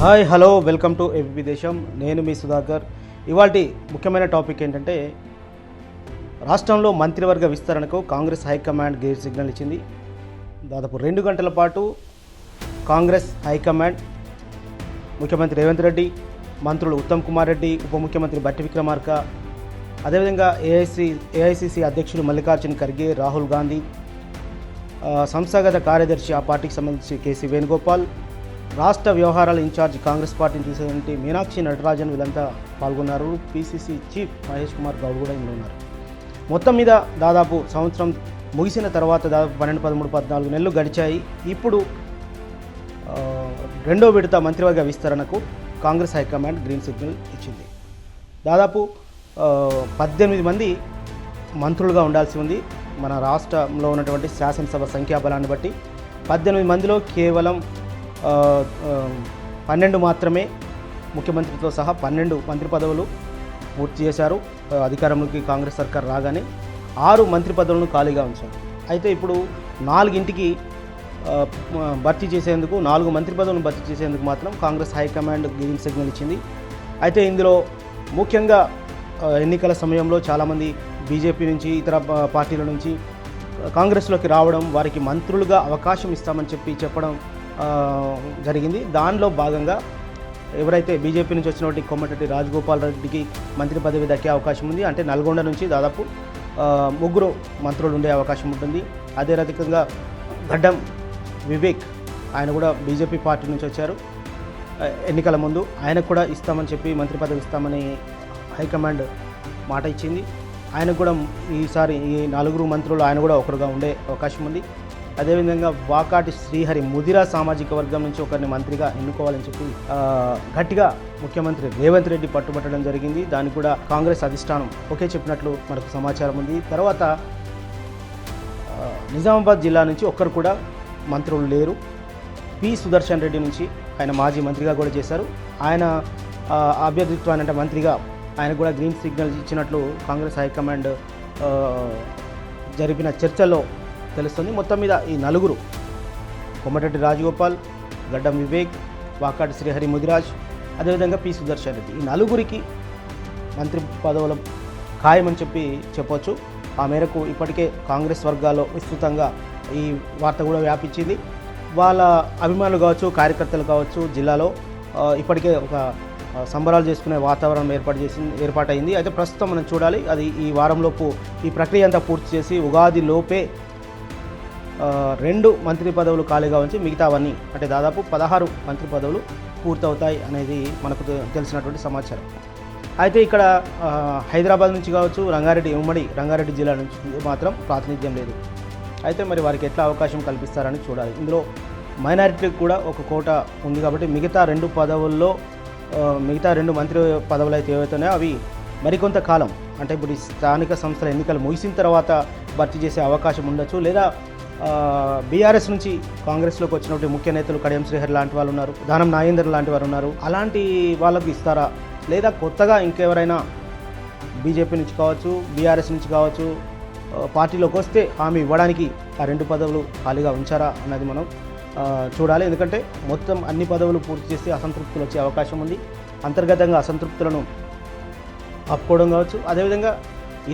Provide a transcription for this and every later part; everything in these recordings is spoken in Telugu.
Hi hello welcome to ABP Desam. నేను మీ సుధాకర్. ఇవాటి ముఖ్యమైన టాపిక్ ఏంటంటే రాష్ట్రంలో మంత్రివర్గ విస్తరణకు కాంగ్రెస్ హైకమాండ్ గ్రీన్ సిగ్నల్ ఇచ్చింది. దాదాపు రెండు గంటల పాటు కాంగ్రెస్ హైకమాండ్ ముఖ్యమంత్రి రేవంత్ రెడ్డి మంత్రులు ఉత్తమ్ కుమార్ రెడ్డి ఉప ముఖ్యమంత్రి బట్టి విక్రమార్క అదేవిధంగా ఏఐసి ఏఐసిసి అధ్యక్షులు మల్లికార్జున్ ఖర్గే రాహుల్ గాంధీ సంస్థాగత కార్యదర్శి ఆ పార్టీకి సంబంధించి కేసీ వేణుగోపాల్ రాష్ట్ర వ్యవహారాల ఇన్ఛార్జ్ కాంగ్రెస్ పార్టీని చూసేటువంటి మీనాక్షి నటరాజన్ వీళ్ళంతా పాల్గొన్నారు. పీసీసీ చీఫ్ మహేష్ కుమార్ గౌడ్ కూడా ఇందులో ఉన్నారు. మొత్తం మీద దాదాపు సంవత్సరం ముగిసిన తర్వాత దాదాపు పన్నెండు పదమూడు పద్నాలుగు నెలలు గడిచాయి. ఇప్పుడు రెండో విడత మంత్రివర్గ విస్తరణకు కాంగ్రెస్ హైకమాండ్ గ్రీన్ సిగ్నల్ ఇచ్చింది. దాదాపు పద్దెనిమిది మంది మంత్రులుగా ఉండాల్సి ఉంది. మన రాష్ట్రంలో ఉన్నటువంటి శాసనసభ సంఖ్యాబలాన్ని బట్టి పద్దెనిమిది మందిలో కేవలం పన్నెండు మాత్రమే ముఖ్యమంత్రితో సహా పన్నెండు మంత్రి పదవులు పూర్తి చేశారు. అధికారంలోకి కాంగ్రెస్ సర్కార్ రాగానే ఆరు మంత్రి పదవులను ఖాళీగా ఉంచారు. అయితే ఇప్పుడు నాలుగింటికి భర్తీ చేసేందుకు నాలుగు మంత్రి పదవులను భర్తీ చేసేందుకు మాత్రం కాంగ్రెస్ హైకమాండ్ గ్రీన్ సిగ్నల్ ఇచ్చింది. అయితే ఇందులో ముఖ్యంగా ఎన్నికల సమయంలో చాలామంది బీజేపీ నుంచి ఇతర పార్టీల నుంచి కాంగ్రెస్లోకి రావడం వారికి మంత్రులుగా అవకాశం ఇస్తామని చెప్పి చెప్పడం జరిగింది. దానిలో భాగంగా ఎవరైతే బీజేపీ నుంచి వచ్చినటువంటి కొమ్మటిరెడ్డి రాజగోపాల్ రెడ్డికి మంత్రి పదవి దక్కే అవకాశం ఉంది. అంటే నల్గొండ నుంచి దాదాపు ముగ్గురు మంత్రులు ఉండే అవకాశం ఉంటుంది. అదే రకంగా గడ్డం వివేక్ ఆయన కూడా బీజేపీ పార్టీ నుంచి వచ్చారు. ఎన్నికల ముందు ఆయనకు కూడా ఇస్తామని చెప్పి మంత్రి పదవి ఇస్తామని హైకమాండ్ మాట ఇచ్చింది. ఆయనకు కూడా ఈసారి ఈ నలుగురు మంత్రులు ఆయన కూడా ఒకరుగా ఉండే అవకాశం ఉంది. అదేవిధంగా వాకాటి శ్రీహరి ముదిరా సామాజిక వర్గం నుంచి ఒకరిని మంత్రిగా ఎన్నుకోవాలని చెప్పి గట్టిగా ముఖ్యమంత్రి రేవంత్ రెడ్డి పట్టుబట్టడం జరిగింది. దాన్ని కూడా కాంగ్రెస్ అధిష్టానం ఒకే చెప్పినట్లు మనకు సమాచారం ఉంది. తర్వాత నిజామాబాద్ జిల్లా నుంచి ఒక్కరు కూడా మంత్రులు లేరు. పి సుదర్శన్ రెడ్డి నుంచి ఆయన మాజీ మంత్రిగా కూడా చేశారు. ఆయన ఆ, అభ్యర్థిత్వాన్ని అంటే మంత్రిగా ఆయన కూడా గ్రీన్ సిగ్నల్ ఇచ్చినట్లు కాంగ్రెస్ హైకమాండ్ జరిపిన చర్చల్లో తెలుస్తుంది. మొత్తం మీద ఈ నలుగురు కొమ్మటెడ్డి రాజగోపాల్ గడ్డం వివేక్ వాకాటి శ్రీహరి ముదిరాజ్ అదేవిధంగా పి సుదర్శన్ రెడ్డి. ఈ నలుగురికి మంత్రి పదవుల ఖాయమని చెప్పి చెప్పొచ్చు. ఆ మేరకు ఇప్పటికే కాంగ్రెస్ వర్గాల్లో విస్తృతంగా ఈ వార్త కూడా వ్యాపించింది. వాళ్ళ అభిమానులు కావచ్చు కార్యకర్తలు కావచ్చు జిల్లాలో ఇప్పటికే ఒక సంబరాలు చేసుకునే వాతావరణం ఏర్పాటు చేసింది ఏర్పాటైంది. అయితే ప్రస్తుతం మనం చూడాలి అది ఈ వారంలోపు ఈ ప్రక్రియ అంతా పూర్తి చేసి ఉగాది లోపే రెండు మంత్రి పదవులు ఖాళీగా ఉంచి మిగతావన్నీ అంటే దాదాపు పదహారు మంత్రి పదవులు పూర్తవుతాయి అనేది మనకు తె- తెలిసినటువంటి సమాచారం. అయితే ఇక్కడ హైదరాబాద్ నుంచి కావచ్చు రంగారెడ్డి ఉమ్మడి రంగారెడ్డి జిల్లా నుంచి మాత్రం ప్రాతినిధ్యం లేదు. అయితే మరి వారికి ఎట్లా అవకాశం కల్పిస్తారని చూడాలి. ఇందులో మైనారిటీకి కూడా ఒక కోట ఉంది కాబట్టి మిగతా రెండు పదవుల్లో మిగతా రెండు మంత్రి పదవులు అయితే ఏవైతున్నాయో అవి మరికొంత కాలం అంటే ఇప్పుడు ఈ స్థానిక సంస్థల ఎన్నికలు ముగిసిన తర్వాత భర్తీ చేసే అవకాశం ఉండొచ్చు లేదా బీఆర్ఎస్ నుంచి కాంగ్రెస్లోకి వచ్చినటువంటి ముఖ్య నేతలు కడియం శ్రీహర్ లాంటి వాళ్ళు ఉన్నారు దానం నాగేందర్ లాంటి వారు ఉన్నారు. అలాంటి వాళ్ళకు ఇస్తారా? లేదా కొత్తగా ఇంకెవరైనా బీజేపీ నుంచి కావచ్చు బీఆర్ఎస్ నుంచి కావచ్చు పార్టీలోకి వస్తే హామీ ఇవ్వడానికి ఆ రెండు పదవులు ఖాళీగా ఉంచారా అన్నది మనం చూడాలి. ఎందుకంటే మొత్తం అన్ని పదవులు పూర్తి చేస్తే అసంతృప్తులు వచ్చే అవకాశం ఉంది. అంతర్గతంగా అసంతృప్తులను ఆపుకోవడం కావచ్చు. అదేవిధంగా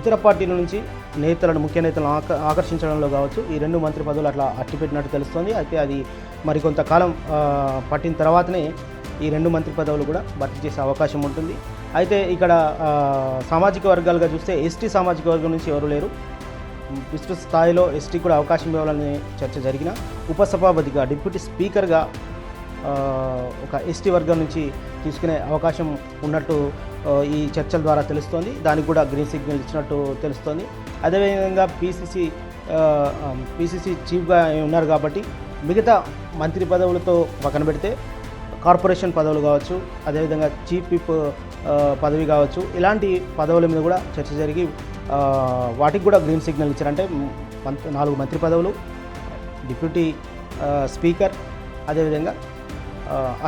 ఇతర పార్టీల నుంచి నేతలను ముఖ్య నేతలను ఆక ఆకర్షించడంలో కావచ్చు. ఈ రెండు మంత్రి పదవులు అట్లా అట్టిపెట్టినట్టు తెలుస్తుంది. అయితే అది మరికొంతకాలం పట్టిన తర్వాతనే ఈ రెండు మంత్రి పదవులు కూడా భర్తీ చేసే అవకాశం ఉంటుంది. అయితే ఇక్కడ సామాజిక వర్గాలుగా చూస్తే ఎస్టీ సామాజిక వర్గం నుంచి ఎవరు లేరు. విస్తృత స్థాయిలో ఎస్టీ కూడా అవకాశం ఇవ్వాలని చర్చ జరిగిన ఉపసభాపతిగా డిప్యూటీ స్పీకర్గా ఒక ఎస్టీ వర్గం నుంచి తీసుకునే అవకాశం ఉన్నట్టు ఈ చర్చల ద్వారా తెలుస్తోంది. దానికి కూడా గ్రీన్ సిగ్నల్ ఇచ్చినట్టు తెలుస్తోంది. అదేవిధంగా పీసీసీ పీసీసీ చీఫ్గా ఉన్నారు కాబట్టి మిగతా మంత్రి పదవులతో పక్కన పెడితే కార్పొరేషన్ పదవులు కావచ్చు అదేవిధంగా చీఫ్ విప్ పదవి కావచ్చు ఇలాంటి పదవుల మీద కూడా చర్చ జరిగి వాటికి కూడా గ్రీన్ సిగ్నల్ ఇచ్చారంటే మంత్ నాలుగు మంత్రి పదవులు డిప్యూటీ స్పీకర్ అదేవిధంగా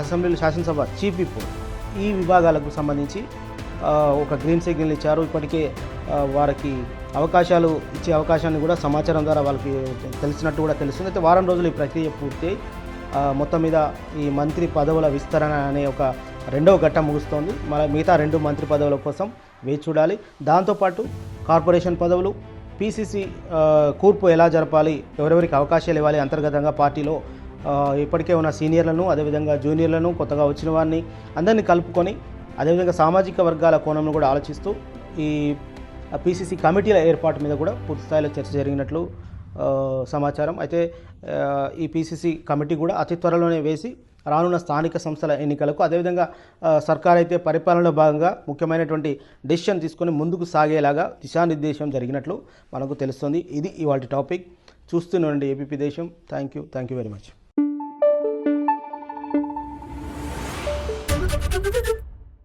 అసెంబ్లీలో శాసనసభ చీఫ్ విప్ ఈ విభాగాలకు సంబంధించి ఒక గ్రీన్ సిగ్నల్ ఇచ్చారు. ఇప్పటికే వారికి అవకాశాలు ఇచ్చే అవకాశాన్ని కూడా సమాచారం ద్వారా వాళ్ళకి తెలిసినట్టు కూడా తెలుస్తుంది. అయితే వారం రోజులు ఈ ప్రక్రియ పూర్తి. మొత్తం మీద ఈ మంత్రి పదవుల విస్తరణ అనే ఒక రెండవ ఘట్టం ముగుస్తోంది. మన మిగతా రెండు మంత్రి పదవుల కోసం వేచి చూడాలి. దాంతోపాటు కార్పొరేషన్ పదవులు పీసీసీ కూర్పు ఎలా జరపాలి ఎవరెవరికి అవకాశాలు ఇవ్వాలి అంతర్గతంగా పార్టీలో ఇప్పటికే ఉన్న సీనియర్లను అదేవిధంగా జూనియర్లను కొత్తగా వచ్చిన వారిని అందరినీ కలుపుకొని అదేవిధంగా సామాజిక వర్గాల కోణంలో కూడా ఆలోచిస్తూ ఈ పీసీసీ కమిటీల ఏర్పాటు మీద కూడా పూర్తిస్థాయిలో చర్చ జరిగినట్లు సమాచారం. అయితే ఈ పీసీసీ కమిటీ కూడా అతి త్వరలోనే వేసి రానున్న స్థానిక సంస్థల ఎన్నికలకు అదేవిధంగా సర్కార్ అయితే పరిపాలనలో భాగంగా ముఖ్యమైనటువంటి డెసిషన్ తీసుకొని ముందుకు సాగేలాగా దిశానిర్దేశం జరిగినట్లు మనకు తెలుస్తుంది. ఇది ఇవాళ topic. చూస్తూనండి AP Desam. Thank you. Thank you very much.